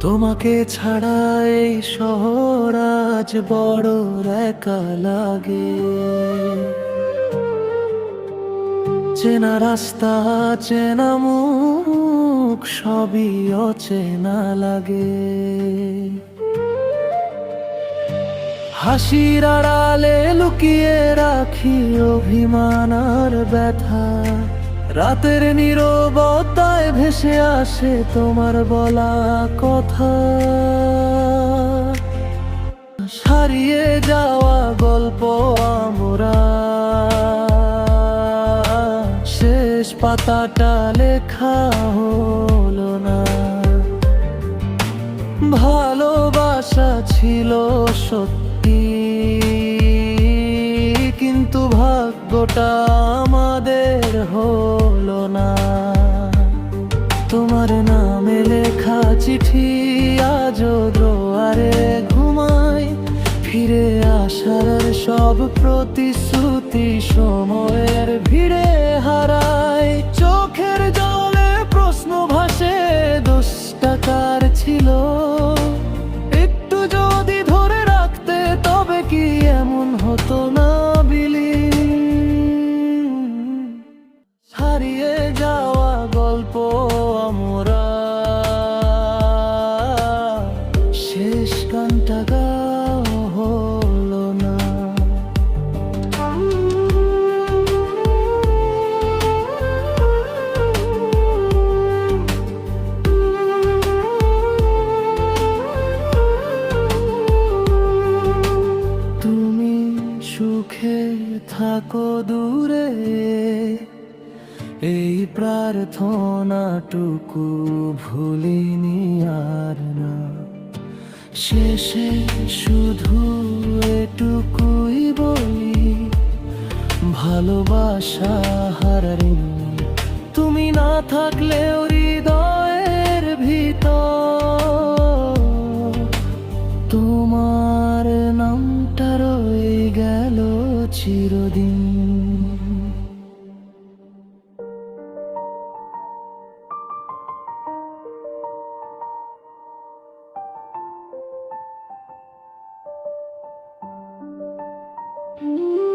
তোমাকে ছাড়া এই বড় একা লাগে। চেনা রাস্তা, চেনা মুখ, সবই অচেনা লাগে। হাসির আড়ালে লুকিয়ে রাখি অভিমান আর ব্যথা। রাতের নীরবতায় ভেসে আসে তোমার বলা কথা। হারিয়ে যাওয়া গল্প আমরা। শেষ পাতাটা লেখা হলো না। ভালোবাসা ছিল সত্যি। ভাগ্যটা আমাদের হলো না। তোমার নামে লেখা চিঠি আজও দোয়ারে ঘুমায়। ফিরে আসার সব প্রতিশ্রুতি সময়ের থাকো দূরে, এই প্রার্থনাটুকু ভুলিনি আর না। শেষে শুধু এটুকুই বলি, ভালোবাসা হারারি তুমি না থাকলেও চিরদিন Thank